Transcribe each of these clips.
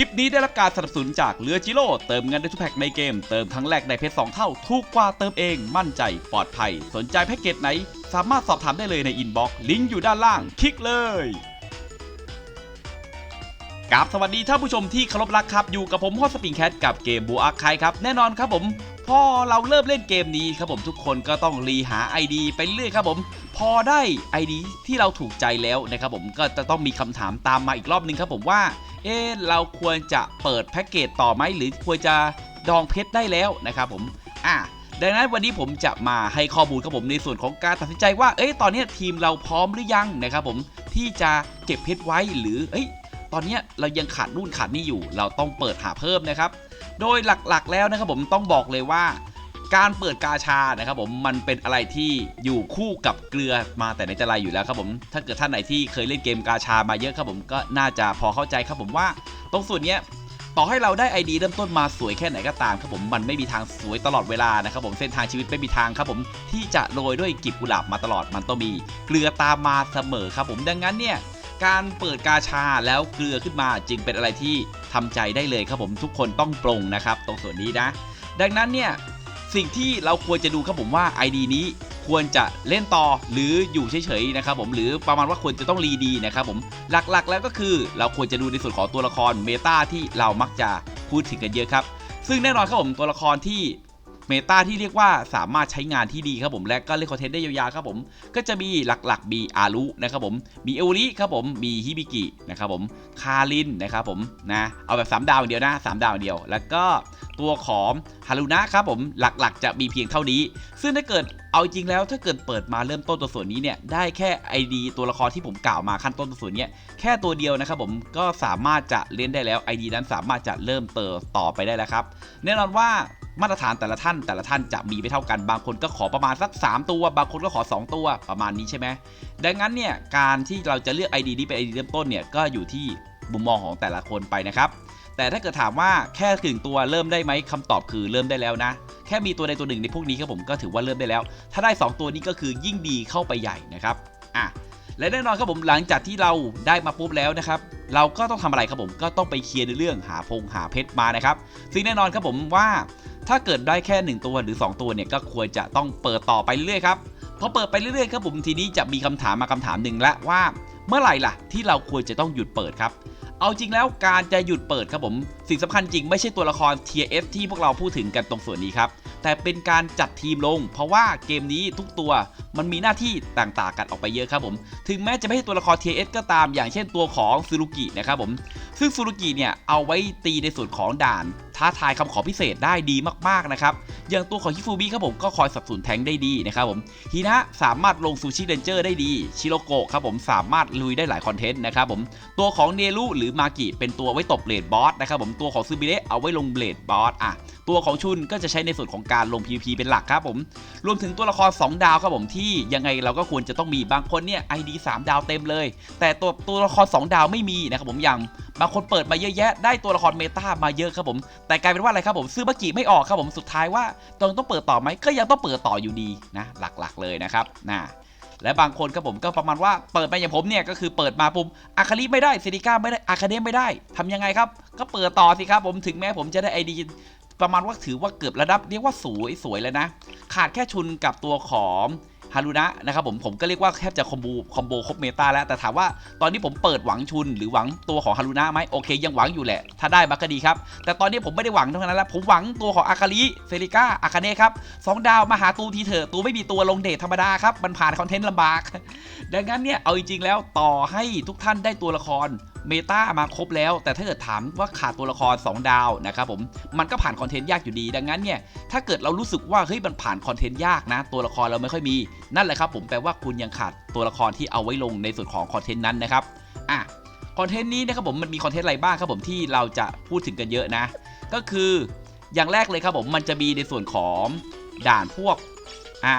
ลิปนี้ได้รับการสนับสนุนจากเรือจิโร่เติมเงินได้ทุกแพ็คในเกม เติมครั้งแรกได้เพชรสองเท่า ถูกกว่าเติมเอง มั่นใจ ปลอดภัย สนใจแพ็กเกจไหน สามารถสอบถามได้เลยในอินบ็อกซ์ลิงก์อยู่ด้านล่าง คลิกเลยกราบสวัสดีท่านผู้ชมที่เคารพรักครับ อยู่กับผมฮอสปิงแคทกับเกมบูอาร์คายครับ แน่นอนครับผม พอเราเริ่มเล่นเกมนี้ครับผมทุกคนก็ต้องรีหา ID ไปเรื่อยครับผม พอได้ ID ที่เราถูกใจแล้วนะครับผมก็จะต้องมีคำถามตามมาอีกรอบนึงครับผมว่า เอ๊เราควรจะเปิดแพ็กเกจต่อไหมหรือควรจะดองเพชรได้แล้วนะครับผมอะดังนั้นวันนี้ผมจะมาให้ข้อมูลครับผมในส่วนของการตัดสินใจว่า เอ้ยตอนนี้ทีมเราพร้อมหรือยังนะครับผมที่จะเก็บเพชรไว้หรือเอ้ยตอนนี้เรายังขาดนู่นขาดนี่อยู่ เราต้องเปิดหาเพิ่มนะครับ โดยหลักๆ แล้วนะครับผมต้องบอกเลยว่า การเปิดกาชานะครับผมมันเป็นอะไรที่อยู่คู่กับเกลือมาแต่ในแต่ไรอยู่แล้วครับผมถ้าเกิดท่านไหนที่เคยเล่นเกมกาชามาเยอะครับผมก็น่าจะพอเข้าใจครับผมว่า ตรงส่วนนี้ต่อให้เราได้ ID เริ่มต้นมาสวยแค่ไหนก็ตามครับผมมันไม่มีทางสวยตลอดเวลานะครับผมเส้นทางชีวิตไม่มีทางครับผมที่จะโรยด้วยกลีบกุหลาบมาตลอดมันต้องมี เกลือตามมาเสมอครับผมดังนั้นเนี่ย การเปิดกาชาแล้วเกลือขึ้นมาจึงเป็นอะไรที่ทำใจได้เลยครับผมทุกคนต้องปรงนะครับ ตรงส่วนนี้นะ ดังนั้นเนี่ยสิ่งที่เราควรจะดูครับผมว่า ID นี้ควรจะเล่นต่อหรืออยู่เฉยๆนะครับผมหรือประมาณว่าควรจะต้องรีดีนะครับผมหลักๆแล้วก็คือเราควรจะดูในส่วนของตัวละครเมตาที่เรามักจะพูดถึงกันเยอะครับ ซึ่งแน่นอนครับผมตัวละครที่ เมตาที่เรียกว่าสามารถใช้งานที่ดีครับผมและก็เล่นคอนเทนต์ได้ยาวๆครับผม ก็จะมีหลักๆมีอารุนะครับผมมีเอวริครับผมมีฮิบิกินะครับผมคารินนะครับผมนะเอาแบบ 3 ดาวอย่างเดียวนะ 3 ดาวอย่างเดียว แล้วก็ตัวของฮารุนะครับผมหลักๆ จะมีเพียงเท่านี้ ซึ่งถ้าเกิดเอาจริงแล้วถ้าเกิดเปิดมาเริ่มต้นตัวส่วนนี้เนี่ยได้แค่ ID ตัวละครที่ผมกล่าวมาขั้นต้นตัวส่วนเนี้ยแค่ตัวเดียวนะครับผมก็สามารถจะเล่นได้แล้ว ID นั้นสามารถจะเริ่มเติมต่อไปได้แล้วครับแน่นอนว่า มาตรฐานแต่ละท่านแต่ละท่านจะมีไม่เท่ากันบางคนก็ขอประมาณสัก 3 ตัว บางคนก็ขอ 2 ตัวประมาณนี้ใช่ไหมดังนั้นเนี่ยการที่เราจะเลือก ID นี้เป็น ID เริ่มต้นเนี่ยก็อยู่ที่มุมมองของแต่ละคนไปนะครับ แต่ถ้าเกิดถามว่าแค่ถึงตัวเริ่มได้ไหมคำตอบคือเริ่มได้แล้วนะ แค่มีตัวใดตัวหนึ่งในพวกนี้ครับผมก็ถือว่าเริ่มได้แล้ว ถ้าได้ 2 ตัวนี้ก็คือยิ่งดีเข้าไปใหญ่นะครับอะและแน่นอนครับผมหลังจากที่เราได้มาปุ๊บแล้วนะครับ เราก็ต้องทำอะไรครับผมก็ต้องไปเคลียร์ในเรื่องหาพงหาเพชรมานะครับ ซึ่งแน่นอนครับผมว่า ถ้าเกิดได้แค่ 1 ตัวหรือ 2 ตัวเนี่ยก็ควรจะต้องเปิดต่อไปเรื่อยครับพอเปิดไปเรื่อยๆครับผมทีนี้จะมีคำถามมาคำถามหนึ่งละว่า เมื่อไหร่ล่ะ ที่เราควรจะต้องหยุดเปิดครับเอาจริงแล้วการจะหยุดเปิดครับผมสิ่งสำคัญจริงไม่ใช่ตัวละคร TF ที่พวกเราพูดถึงกันตรงส่วนนี้ครับแต่เป็นการจัดทีมลง เพราะว่าเกมนี้ทุกตัวมันมีหน้าที่ต่างๆกันออกไปเยอะครับผมถึงแม้จะไม่ใช่ตัวละคร T.S. ก็ตามอย่างเช่นตัวของซูรุกินะครับผมซึ่งซูรุกิเนี่ยเอาไว้ตีในส่วนของด่าน ท้าทายคำขอพิเศษได้ดีมากๆนะครับอย่างตัวของฮิฟูบิครับผมก็คอยสับสนุนแทงได้ดีนะครับผมฮีนะสามารถลงซูชิเรนเจอร์ได้ดีชิโรโกะครับผมสามารถลุยได้หลายคอนเทนต์นะครับผมตัวของเนรุหรือมากิเป็นตัวไว้ตบเบลดบอสนะครับผมตัวของซูบิเระเอาไว้ลงเบลดบอสอะตัวของชุนก็จะใช้ในส่วนของการลง PVP เป็นหลักครับผมรวมถึงตัวละคร 2 ดาวครับผมที่ยังไงเราก็ควรจะต้องมีบางคนเนี่ย ID 3 ดาวเต็มเลย แต่ตัวตัวละคร 2 ดาวไม่มีนะครับผมอย่างบางคนเปิดมาเยอะแยะ ได้ตัวละครเมตามาเยอะครับผมแต่กลายเป็นว่าอะไรครับผมซื้อมากิไม่ออกครับผมสุดท้ายว่าตรงต้องเปิดต่อไหมก็ยังต้องเปิดต่ออยู่ดีนะหลักๆเลยนะครับนะและบางคนครับผมก็ประมาณว่าเปิดมาอย่างผมเนี่ยก็คือเปิดมาปุ่มอาคาริไม่ได้เซริก้าไม่ได้อาคาเดมไม่ได้ทำยังไงครับ ก็เปิดต่อสิครับผมถึงแม้ผมจะได้ไอดีประมาณว่าถือว่าเกือบระดับเรียกว่าสวยสวยแล้วนะ ขาดแค่ชุนกับตัวของ ฮารุนะนะครับผมผมก็เรียกว่าแทบจะคอมโบคอมโบครบเมตาแล้วแต่ถามว่าตอนนี้ผมเปิดหวังชุนหรือหวังตัวของฮารุนะไหมโอเค ยังหวังอยู่แหละ ถ้าได้มาก็ดีครับ แต่ตอนนี้ผมไม่ได้หวังเท่านั้นแล้วผมหวังตัวของอาคาริเซริก้าอาคาเน่ครับสองดาวมาหาตูทีเถอะตูไม่มีตัวลงเดทธรรมดาครับมันผ่านคอนเทนต์ลำบาก ดังนั้นเนี่ยเอาจริงๆแล้วต่อให้ทุกท่านได้ตัวละคร เมตามาครบแล้ว แต่ถ้าเกิดถามว่าขาดตัวละคร 2 ดาวนะครับผมมันก็ผ่านคอนเทนต์ยากอยู่ดีดังนั้นเนี่ยถ้าเกิดเรารู้สึกว่าเฮ้ยมันผ่านคอนเทนต์ยากนะ ตัวละครเราไม่ค่อยมีนั่นแหละครับผมแปลว่าคุณยังขาดตัวละครที่เอาไว้ลงในส่วนของคอนเทนต์นั้นนะครับอะคอนเทนต์นี้นะครับผมมันมีคอนเทนต์อะไรบ้างครับผมที่เราจะพูดถึงกันเยอะนะ ก็คืออย่างแรกเลยครับผมมันจะมีในส่วนของด่านพวกอ่า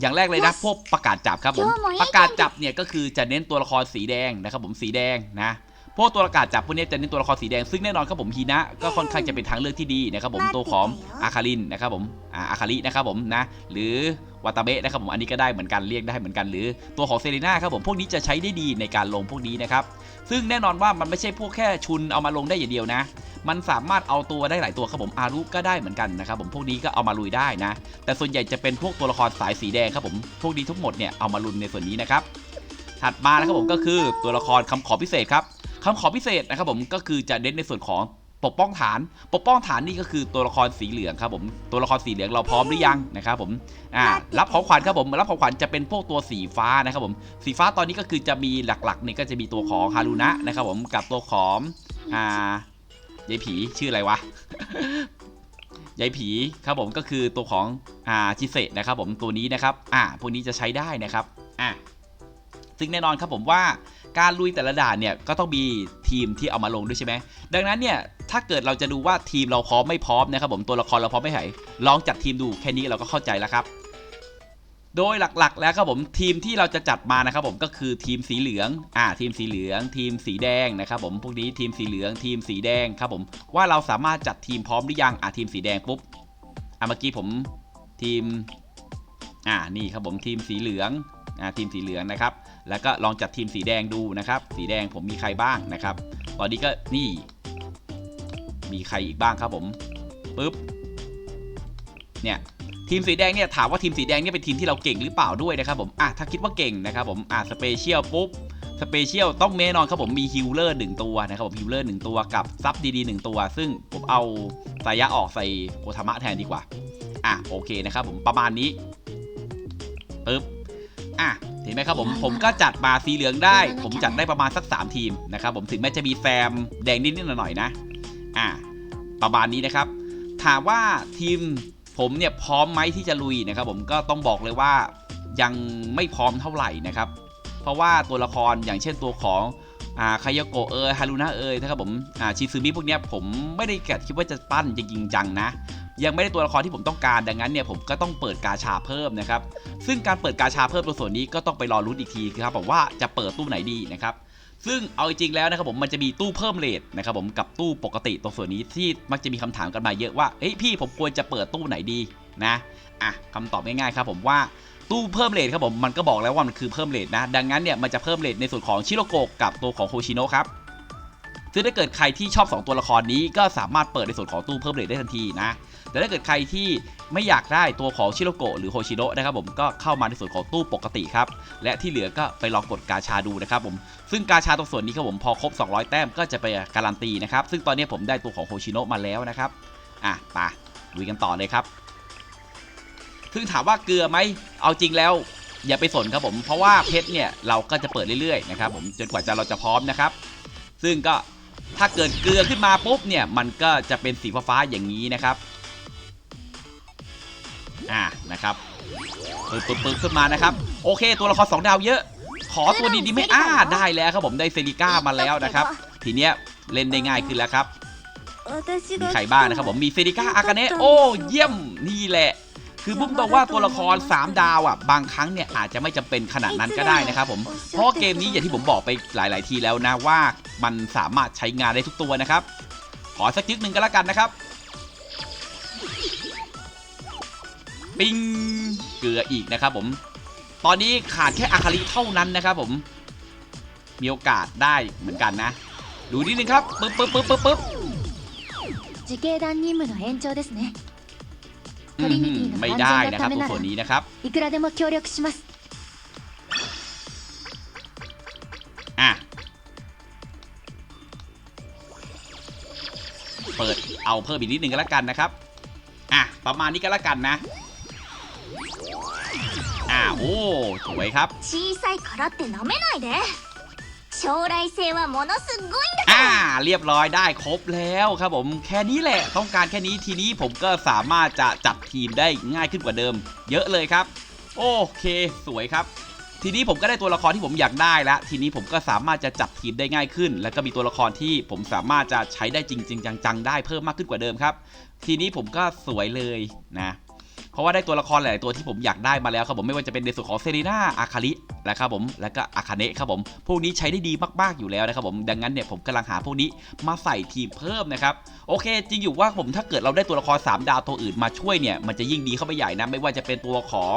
อย่างแรกเลยนะพวกประกาศจับครับผมประกาศจับเนี่ยก็คือจะเน้นตัวละครสีแดงนะครับผมสีแดงนะพวกตัวประกาศจับพวกนี้จะเน้นตัวละครสีแดงซึ่งแน่นอนครับผมฮีนะก็ค่อนข้างจะเป็นทางเลือกที่ดีนะครับผมตัวของอาคารินนะครับผมอ่าอาคารินะครับผมนะหรือ วาตาเบะนะครับผมอันนี้ก็ได้เหมือนกันเรียกได้เหมือนกันหรือตัวของเซรีน่าครับผมพวกนี้จะใช้ได้ดีในการลงพวกนี้นะครับซึ่งแน่นอนว่ามันไม่ใช่พวกแค่ชุนเอามาลงได้อย่างเดียวนะ มันสามารถเอาตัวได้หลายตัวครับผมอารุก็ได้เหมือนกันนะครับผมพวกนี้ก็เอามาลุยได้นะ แต่ส่วนใหญ่จะเป็นพวกตัวละครสายสีแดงครับผมพวกนี้ทั้งหมดเนี่ยเอามาลุนในส่วนนี้นะครับถัดมานะครับผมก็คือตัวละครคำขอพิเศษครับคำขอพิเศษนะครับผมก็คือจะเน้นในส่วนของ ปกป้องฐาน ปกป้องฐานนี่ก็คือตัวละครสีเหลืองครับผมตัวละครสีเหลืองเราพร้อมหรือยังนะครับผมอ่ารับของขวัญครับผมรับของขวัญจะเป็นพวกตัวสีฟ้านะครับผมสีฟ้าตอนนี้ก็คือจะมีหลักๆนี่ก็จะมีตัวของฮารุนะนะครับผมกับตัวของอ่ายายผีชื่ออะไรวะยายผีครับผมก็คือตัวของอ่าจิเซะนะครับผมตัวนี้นะครับอ่าพวกนี้จะใช้ได้นะครับอ่าซึ่งแน่นอนครับผมว่าการลุยแต่ละด่านเนี่ยก็ต้องมีทีมที่เอามาลงด้วยใช่ไหมดังนั้นเนี่ย ถ้าเกิดเราจะดูว่าทีมเราพร้อมไม่พร้อมนะครับผมตัวละครเราพร้อมไม่ไหลองจัดทีมดูแค่นี้เราก็เข้าใจแล้วครับ โดยหลักๆ แล้วครับผมทีมที่เราจะจัดมานะครับผมก็คือทีมสีเหลืองอ่าทีมสีเหลือง ทีมสีแดงนะครับผมพวกนี้ทีมสีเหลืองทีมสีแดงครับผมว่าเราสามารถจัดทีมพร้อมหรือยังอ่าทีมสีแดงปุ๊บอ่าเมื่อกี้ผมทีมอ่านี่ครับผมทีมสีเหลืองอ่าทีมสีเหลืองนะครับแล้วก็ลองจัดทีมสีแดงดูนะครับ สีแดงผมมีใครบ้างนะครับ ตอนนี้ก็นี่ มีใครอีกบ้างครับผมปุ๊บเนี่ยทีมสีแดงเนี่ยถามว่าทีมสีแดงเนี่ยเป็นทีมที่เราเก่งหรือเปล่าด้วยนะครับผมอะถ้าคิดว่าเก่งนะครับผมอะสเปเชียลปุ๊บสเปเชียลต้องแน่นอนครับผมมีฮิลเลอร์หนึ่งตัวนะครับผมฮิลเลอร์หนึ่งตัวกับซับดีๆหนึ่งตัว ซึ่งผมเอาสายะออกใส่โอทามะแทนดีกว่า อะโอเคนะครับผมประมาณนี้ปึ๊บอะเห็นไหมครับผมผมก็จัดมาสีเหลืองได้ ผมจัดได้ประมาณสัก 3 ทีมนะครับผมถึงแม้จะมีแซมแดงนิดๆหน่อยๆนะ อ่าประมาณนี้นะครับ ถามว่าทีมผมเนี่ยพร้อมไหมที่จะลุยนะครับ ผมก็ต้องบอกเลยว่ายังไม่พร้อมเท่าไหร่นะครับ เพราะว่าตัวละครอย่างเช่นตัวของอ่าคายโกเอยฮารุนะเอยนะครับผมอ่าชิซึมิพวกเนี้ยผมไม่ได้แกะคิดว่าจะปั้นจริงจังนะยังไม่ได้ตัวละครที่ผมต้องการดังนั้นเนี่ยผมก็ต้องเปิดกาชาเพิ่มนะครับ ซึ่งการเปิดกาชาเพิ่มตัวส่วนนี้ก็ต้องไปรอรุ้นอีกทีครับผมว่าจะเปิดตู้ไหนดีนะครับ ซึ่งเอาจริงแล้วนะครับผมมันจะมีตู้เพิ่มเลทนะครับผมกับตู้ปกติตรงส่วนนี้ที่มักจะมีคำถามกันมาเยอะว่าเฮ้ยพี่ผมควรจะเปิดตู้ไหนดีนะอะคำตอบง่ายๆครับผมว่าตู้เพิ่มเลทครับผมมันก็บอกแล้วว่ามันคือเพิ่มเลทนะ ดังนั้นเนี่ยมันจะเพิ่มเลทในส่วนของชิโรโกะกับตัวของโฮชิโนะครับ ซึ่งถ้าเกิดใครที่ชอบ 2 ตัวละครนี้ก็สามารถเปิดในส่วนของตู้เพิ่มเลทได้ทันทีนะแต่ถ้าเกิดใครที่ไม่อยากได้ตัวของชิโรโกะหรือโฮชิโนะนะครับผมก็เข้ามาในส่วนของตู้ปกติครับและที่เหลือก็ไปลองกดกาชาดูนะครับผมซึ่งกาชาตรงส่วนนี้ครับผมพอครบ 200 แต้มก็จะไปการันตีนะครับซึ่งตอนนี้ผมได้ตัวของโฮชิโนะมาแล้วนะครับอะไปลุยกันต่อเลยครับซึ่งถามว่าเกลือไหมเอาจริงแล้วอย่าไปสนครับผมเพราะว่าเพชรเนี่ยเราก็จะเปิดเรื่อยๆนะครับผมจนกว่าจะเราจะพร้อมนะครับ ซึ่งก็ ถ้าเกิดเกลือขึ้นมาปุ๊บเนี่ยมันก็จะเป็นสีฟ้าๆอย่างนี้นะครับอ่านะครับปึ๊บปึ๊บปึ๊บขึ้นมานะครับ โอเค ตัวละครสองดาวเยอะ ขอตัวดีๆไหม่อ้าได้แล้วครับผมได้เซริก้ามาแล้วนะครับ ทีเนี้ยเล่นได้ง่ายขึ้นแล้วครับมีใครบ้างนะครับผมมีเซริก้าอากาเนะโอ้เยี่ยมนี่แหละ คือบุ้มบอกว่าตัวละคร 3 ดาวอะบางครั้งเนี่ยอาจจะไม่จำเป็นขนาดนั้นก็ได้นะครับผมเพราะเกมนี้อย่างที่ผมบอกไปหลาย ๆ ทีแล้วนะว่า มันสามารถใช้งานได้ทุกตัวนะครับ ขอสักจิ๊กหนึ่งก็แล้วกันนะครับปิงเกลืออีกนะครับผม ตอนนี้ขาดแค่อาคาลิเท่านั้นนะครับผม มีโอกาสได้เหมือนกันนะ ดูนิดนึงครับปึ๊บปึ๊บปึ๊บปึ๊บปึ๊บไม่ได้นะครับตัวนนี้นะครับ เปิดเอาเพิ่มอีกนิดหนึ่งก็แล้วกันนะครับ อะ ประมาณนี้ก็แล้วกันนะ อ่าโอ้สวยครับอ่าเรียบร้อยได้ครบแล้วครับผมแค่นี้แหละต้องการแค่นี้ทีนี้ผมก็สามารถจะจัดทีมได้ง่ายขึ้นกว่าเดิม เยอะเลยครับ โอเคสวยครับ ทีนี้ผมก็ได้ตัวละครที่ผมอยากได้แล้วทีนี้ผมก็สามารถจะจับทีมได้ง่ายขึ้น แล้วก็มีตัวละครที่ผมสามารถจะใช้ได้จริง ๆ จังๆได้เพิ่มมากขึ้นกว่าเดิมครับ ทีนี้ผมก็สวยเลยนะ ราะว่าได้ตัวละครหลายตัวที่ผมอยากได้มาแล้วครับผมไม่ว่าจะเป็นในส่วนของเซรีนาอาคารินะครับผมแล้วก็อาคาเนะครับผมพวกนี้ใช้ได้ดีมากๆอยู่แล้วนะครับผมดังนั้นเนี่ยผมกำลังหาพวกนี้มาใส่ทีมเพิ่มนะครับโอเค จริงอยู่ว่าผมถ้าเกิดเราได้ตัวละคร 3 ดาวตัวอื่นมาช่วยเนี่ยมันจะยิ่งดีเข้าไปใหญ่นะไม่ว่าจะเป็นตัวของ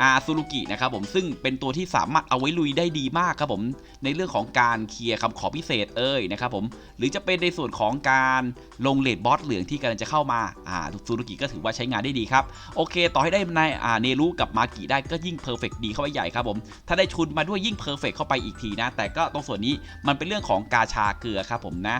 อาซูรุกินะครับผมซึ่งเป็นตัวที่สามารถเอาไว้ลุยได้ดีมากครับผมในเรื่องของการเคลียร์คำขอพิเศษเอ้ยนะครับผมหรือจะเป็นในส่วนของการลงเลดบอสเหลืองที่กำลังจะเข้ามาอ่าซูรุกิก็ถือว่าใช้งานได้ดีครับโอเคต่อให้ได้ในอ่าเนรุกับมากิได้ก็ยิ่งเพอร์เฟกดีเข้าไปใหญ่ครับผม ถ้าได้ชุนมาด้วยยิ่งเพอร์เฟกเข้าไปอีกทีนะ แต่ก็ตรงส่วนนี้มันเป็นเรื่องของกาชาเกลือครับผมนะ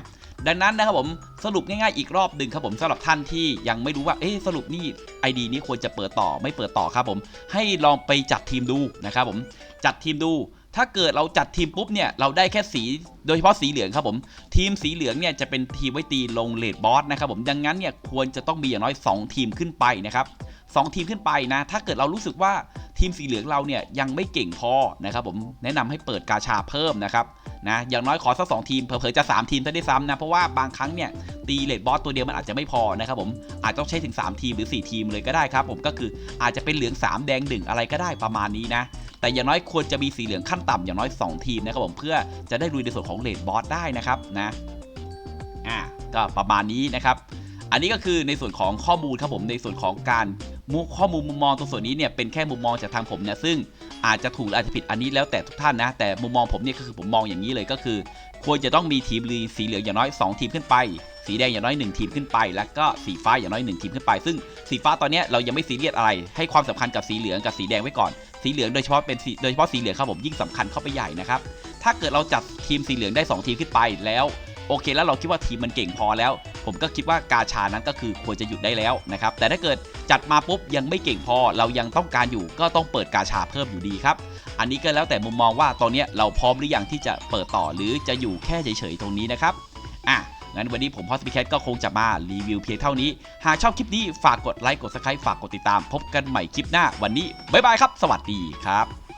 ดังนั้นนะครับผมสรุปง่ายๆอีกรอบหนึ่งครับผมสำหรับท่านที่ยังไม่รู้ว่าเอ๊สรุปนี่ ID นี้ควรจะเปิดต่อไม่เปิดต่อครับผม ให้ลองไปจัดทีมดูนะครับผมจัดทีมดูถ้าเกิดเราจัดทีมปุ๊บเนี่ยเราได้แค่สีโดยเฉพาะสีเหลืองครับผม ทีมสีเหลืองเนี่ยจะเป็นทีมไว้ตีลงเลดบอสนะครับผมดังนั้นเนี่ยควรจะต้องมีอย่างน้อย 2 ทีมขึ้นไปนะครับ สองทีมขึ้นไปนะ ถ้าเกิดเรารู้สึกว่าทีมสีเหลืองเราเนี่ยยังไม่เก่งพอนะครับผมแนะนำให้เปิดกาชาเพิ่มนะครับนะอย่างน้อยขอสักสองทีมเผลอๆจะ 3 ทีมซะได้ซ้ำนะ เพราะว่าบางครั้งเนี่ย ตีเลดบอสตัวเดียวมันอาจจะไม่พอนะครับผมอาจต้องใช้ถึง 3 ทีมหรือ 4 ทีมเลยก็ได้ครับ ผมก็คืออาจจะเป็นเหลือง 3 แดง1อะไรก็ได้ประมาณนี้นะ แต่อย่างน้อยควรจะมีสีเหลืองขั้นต่ำอย่างน้อย 2 ทีมนะครับผมเพื่อจะได้ลุยในส่วนของเลดบอสได้นะครับนะอ่าก็ประมาณนี้นะครับอันนี้ก็คือในส่วนของข้อมูลครับผมในส่วนของการ มุข้อมูลมุมมองตรงส่วนนี้เนี่ยเป็นแค่มุมมองจากทางผมเนี่ยซึ่งอาจจะถูกหรืออาจจะผิดอันนี้แล้วแต่ทุกท่านนะ แต่มุมมองผมเนี่ยก็คือผมมองอย่างนี้เลยก็คือ ควรจะต้องมีทีมลีสีเหลืองอย่างน้อย 2 ทีมขึ้นไป สีแดงอย่างน้อย 1 ทีมขึ้นไป แล้วก็สีฟ้าอย่างน้อย 1 ทีมขึ้นไป ซึ่งสีฟ้าตอนนี้เรายังไม่ซีเรียสอะไร ให้ความสำคัญกับสีเหลืองกับสีแดงไว้ก่อน สีเหลืองโดยเฉพาะเป็นโดยเฉพาะสีเหลืองครับผมยิ่งสำคัญเข้าไปใหญ่นะครับถ้าเกิดเราจัดทีมสีเหลืองได้ 2 ทีมขึ้นไปแล้ว โอเค แล้วเราคิดว่าทีมมันเก่งพอแล้ว ผมก็คิดว่ากาชานั้นก็คือควรจะหยุดได้แล้วนะครับแต่ถ้าเกิดจัดมาปุ๊บยังไม่เก่งพอเรายังต้องการอยู่ก็ต้องเปิดกาชาเพิ่มอยู่ดีครับอันนี้ก็แล้วแต่มุมมองว่าตอนนี้เราพร้อมหรือยังที่จะเปิดต่อหรือจะอยู่แค่เฉยๆตรงนี้นะครับอะงั้นวันนี้ผมพอสปิแคทก็คงจะมารีวิวเพียงเท่านี้ หากชอบคลิปนี้ฝากกดไลค์กดซับสไครต์ฝากกดติดตาม พบกันใหม่คลิปหน้าวันนี้ บ๊ายบายครับ สวัสดีครับ